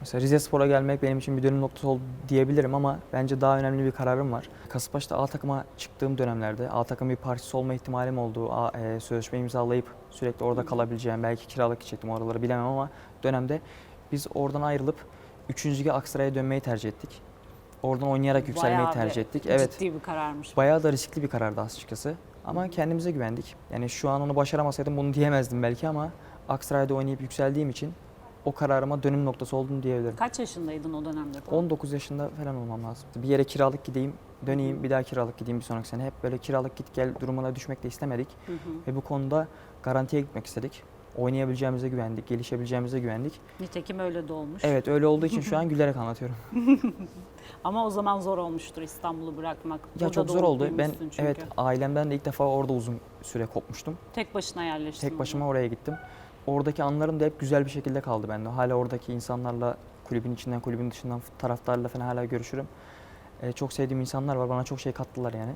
Mesela Rize Spor'a gelmek benim için bir dönüm noktası oldu diyebilirim ama bence daha önemli bir kararım var. Kasımpaşa'da A takıma çıktığım dönemlerde A takım bir parçası olma ihtimalim olduğu, A, e, sözleşme imzalayıp sürekli orada kalabileceğim, belki kiralık gidecektim oraları bilemem ama dönemde biz oradan ayrılıp 3. Lige Aksaray'a dönmeyi tercih ettik. Oradan oynayarak yükselmeyi Bayağı tercih ettik. Evet. Ciddi bir kararmış. Bayağı da riskli bir karardı açıkçası. Ama kendimize güvendik. Yani şu an onu başaramasaydım bunu diyemezdim belki ama Aksaray'da oynayıp yükseldiğim için o kararıma dönüm noktası oldum diyebilirim. Kaç yaşındaydın o dönemde? tam? 19 yaşında falan olmam lazım. Bir yere kiralık gideyim, döneyim, bir daha kiralık gideyim bir sonraki sene. Hep böyle kiralık git gel durumuna düşmek de istemedik. Hı hı. Ve bu konuda garantiye gitmek istedik. Oynayabileceğimize güvendik, gelişebileceğimize güvendik. Nitekim öyle de olmuş. Evet öyle olduğu için şu an gülerek anlatıyorum. Ama o zaman zor olmuştur İstanbul'u bırakmak. Ya Burada çok zor oldu. Ben çünkü. evet ailemden de ilk defa orada uzun süre kopmuştum. Tek başına yerleştin. Tek başıma oraya gittim. Oradaki anlarım da hep güzel bir şekilde kaldı bende. Hala oradaki insanlarla kulübün içinden, kulübün dışından taraftarlarla falan hala görüşürüm. Ee, çok sevdiğim insanlar var. Bana çok şey kattılar yani.